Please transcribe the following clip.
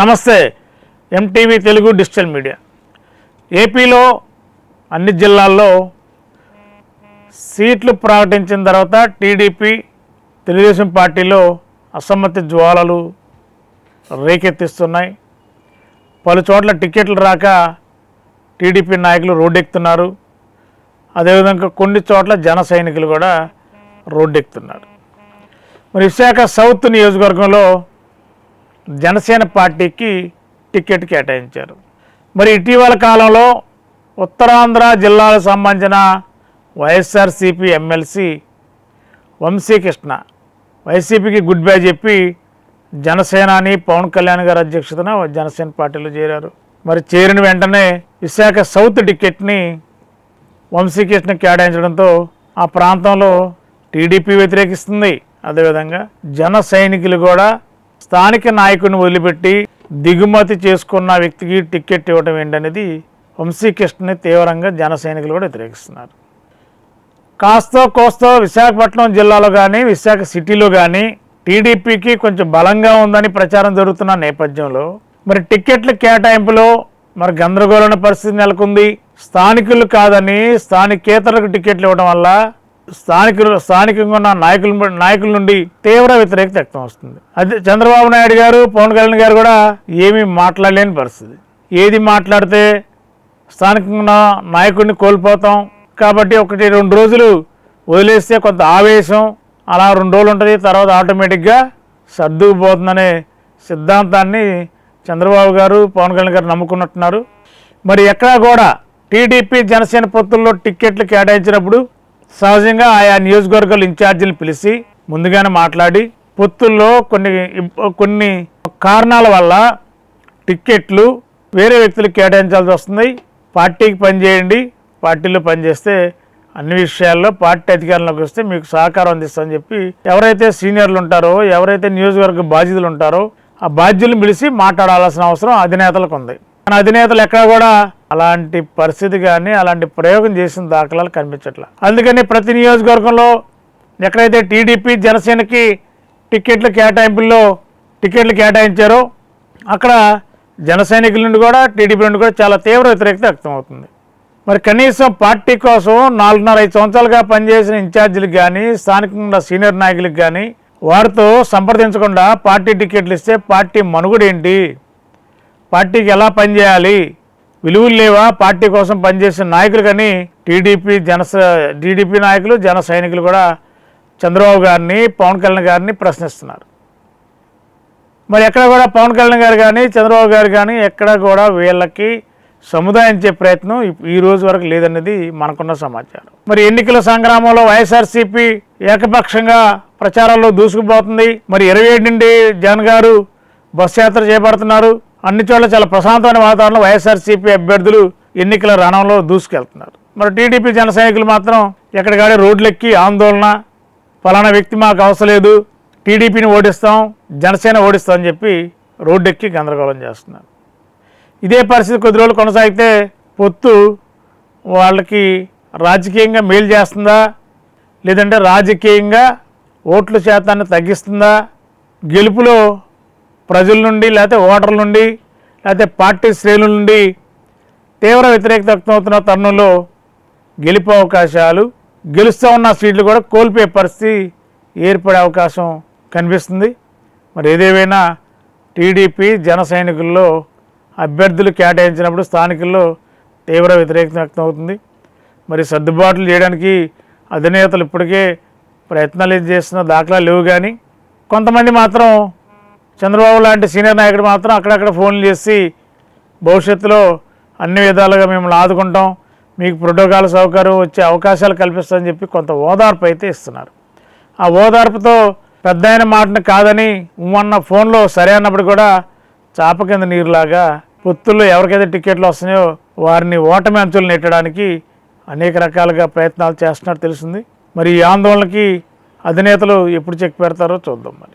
నమస్తే MTV Telugu digital media. ఏపీలో అన్ని జిల్లాల్లో సీట్లు ప్రకటించిన తర్వాత టీడీపీ తెలుగుదేశం పార్టీలో అసమ్మతి జ్వాలలు రేకెత్తిస్తున్నాయి. పలు చోట్ల టికెట్లు రాక టీడీపీ నాయకులు రోడ్డెక్కుతున్నారు. అదేవిధంగా కొన్ని చోట్ల జన సైనికులు కూడా రోడ్డెక్కుతున్నారు. మరి విశాఖ సౌత్ నియోజకవర్గంలో జనసేన పార్టీకి టికెట్ కేటాయించారు. మరి ఇటీవల కాలంలో ఉత్తరాంధ్ర జిల్లాలకు సంబంధించిన వైఎస్ఆర్సిపి ఎమ్మెల్సీ వంశీకృష్ణ వైసీపీకి గుడ్ బై చెప్పి జనసేనాని పవన్ కళ్యాణ్ గారి అధ్యక్షతన జనసేన పార్టీలో చేరారు. మరి చేరిన వెంటనే విశాఖ సౌత్ టికెట్ని వంశీకృష్ణ కేటాయించడంతో ఆ ప్రాంతంలో టీడీపీ వ్యతిరేకిస్తుంది. అదేవిధంగా జన సైనికులు కూడా స్థానిక నాయకుడిని వదిలిపెట్టి దిగుమతి చేసుకున్న వ్యక్తికి టికెట్ ఇవ్వడం ఏంటనేది వంశీకృష్ణని తీవ్రంగా జన సైనికులు కూడా వ్యతిరేకిస్తున్నారు. కాస్తో కోస్తో విశాఖపట్నం జిల్లాలో కానీ విశాఖ సిటీలో కానీ టీడీపీకి కొంచెం బలంగా ఉందని ప్రచారం జరుగుతున్న నేపథ్యంలో మరి టిక్కెట్ల కేటాయింపులో మరి గందరగోళమైన పరిస్థితి నెలకొంది. స్థానికులు కాదని స్థానికేతరులకు టికెట్లు ఇవ్వడం వల్ల స్థానికులు స్థానికంగా ఉన్న నాయకుల నాయకుల నుండి తీవ్ర వ్యతిరేకత వ్యక్తం వస్తుంది. అదే చంద్రబాబు నాయుడు గారు పవన్ కళ్యాణ్ గారు కూడా ఏమీ మాట్లాడలేని పరిస్థితి. ఏది మాట్లాడితే స్థానికంగా నాయకుడిని కోల్పోతాం. కాబట్టి ఒకటి రెండు రోజులు వదిలేస్తే కొంత ఆవేశం అలా రెండు రోజులు ఉంటుంది తర్వాత ఆటోమేటిక్గా సర్దుకుపోతుందనే సిద్ధాంతాన్ని చంద్రబాబు గారు పవన్ కళ్యాణ్ గారు నమ్ముకున్నట్టున్నారు. మరి ఎక్కడా కూడా టీడీపీ జనసేన పొత్తుల్లో టిక్కెట్లు కేటాయించినప్పుడు సహజంగా ఆయా నియోజకవర్గాల ఇన్ఛార్జీలు పిలిచి ముందుగానే మాట్లాడి పొత్తుల్లో కొన్ని కొన్ని కారణాల వల్ల టిక్కెట్లు వేరే వ్యక్తులకు కేటాయించాల్సి వస్తుంది. పార్టీకి పనిచేయండి పార్టీలో పనిచేస్తే అన్ని విషయాల్లో పార్టీ అధికారంలోకి వస్తే మీకు సహకారం అందిస్తామని చెప్పి ఎవరైతే సీనియర్లు ఉంటారో ఎవరైతే నియోజకవర్గ బాధ్యతలు ఉంటారో ఆ బాధ్యులను పిలిచి మాట్లాడాల్సిన అవసరం అధినేతలకు ఉంది. మన అధినేతలు ఎక్కడ కూడా అలాంటి పరిస్థితి కానీ అలాంటి ప్రయోగం చేసిన దాఖలాలు కనిపించట్లా. అందుకని ప్రతి నియోజకవర్గంలో ఎక్కడైతే టీడీపీ జనసేనకి టికెట్ల కేటాయింపుల్లో టికెట్లు కేటాయించారో అక్కడ జన సైనికుల నుండి కూడా టీడీపీ నుండి కూడా చాలా తీవ్ర వ్యతిరేకత వ్యక్తమవుతుంది. మరి కనీసం పార్టీ కోసం నాలుగున్నర ఐదు సంవత్సరాలుగా పనిచేసిన ఇన్ఛార్జీలకు కానీ స్థానికంగా సీనియర్ నాయకులకు కానీ వారితో సంప్రదించకుండా పార్టీ టికెట్లు ఇస్తే పార్టీ మనుగడ ఏంటి పార్టీకి ఎలా పనిచేయాలి? విలువలు లేవా? పార్టీ కోసం పనిచేసిన నాయకులు కానీ టీడీపీ జన టీడీపీ నాయకులు జన సైనికులు కూడా చంద్రబాబు గారిని పవన్ కళ్యాణ్ గారిని ప్రశ్నిస్తున్నారు. మరి ఎక్కడ కూడా పవన్ కళ్యాణ్ గారు కానీ చంద్రబాబు గారు కానీ ఎక్కడ కూడా వీళ్ళకి సముదాయించే ప్రయత్నం ఈ రోజు వరకు లేదన్నది మనకున్న సమాచారం. మరి ఎన్నికల సంగ్రామంలో వైఎస్ఆర్సీపీ ఏకపక్షంగా ప్రచారాల్లో దూసుకుపోతుంది. మరి ఇరవై ఏడు నుండి జగన్ గారు బస్ యాత్ర చేపడుతున్నారు. అన్ని చోట్ల చాలా ప్రశాంతమైన వాతావరణంలో వైఎస్ఆర్సీపీ అభ్యర్థులు ఎన్నికల రణంలో దూసుకెళ్తున్నారు. మరి టీడీపీ జన సైనికులు మాత్రం ఎక్కడికాడే రోడ్లెక్కి ఆందోళన ఫలానా వ్యక్తి మాకు అవసరం లేదు టీడీపీని ఓడిస్తాం జనసేన ఓడిస్తాం అని చెప్పి రోడ్డెక్కి గందరగోళం చేస్తున్నారు. ఇదే పరిస్థితి కొద్ది రోజులు కొనసాగితే పొత్తు వాళ్ళకి రాజకీయంగా మేలు చేస్తుందా? లేదంటే రాజకీయంగా ఓట్ల శాతాన్ని తగ్గిస్తుందా? గెలుపులో ప్రజల నుండి లేకపోతే ఓటర్ల నుండి లేకపోతే పార్టీ శ్రేణుల నుండి తీవ్ర వ్యతిరేకత వ్యక్తమవుతున్న తరుణంలో గెలిపే అవకాశాలు గెలుస్తూ ఉన్న సీట్లు కూడా కోల్పోయే పరిస్థితి ఏర్పడే అవకాశం కనిపిస్తుంది. మరి ఏదేమైనా టీడీపీ జన సైనికుల్లో అభ్యర్థులు కేటాయించినప్పుడు స్థానికుల్లో తీవ్ర వ్యతిరేకత వ్యక్తం అవుతుంది మరి సర్దుబాట్లు చేయడానికి అధినేతలు ఇప్పటికే ప్రయత్నాలు చేస్తున్న దాఖలా లేవు కానీ కొంతమంది మాత్రం చంద్రబాబు లాంటి సీనియర్ నాయకుడు మాత్రం అక్కడక్కడ ఫోన్లు చేసి భవిష్యత్తులో అన్ని విధాలుగా మిమ్మల్ని ఆదుకుంటాం. మీకు ప్రోటోకాల్ సౌకర్యం వచ్చే అవకాశాలు కల్పిస్తామని చెప్పి కొంత ఓదార్పు అయితే ఇస్తున్నారు. ఆ ఓదార్పుతో పెద్ద అయిన మాటను కాదని మొన్న ఫోన్లో సరే అన్నప్పుడు కూడా చాప కింద నీరులాగా పొత్తుల్లో ఎవరికైతే టికెట్లు వస్తున్నాయో వారిని ఓటమి అంచులు నెట్టడానికి అనేక రకాలుగా ప్రయత్నాలు చేస్తున్నట్టు తెలిసింది మరి ఈ ఆందోళనకి అధినేతలు ఎప్పుడు చెక్ పెడతారో చూద్దాం మరి.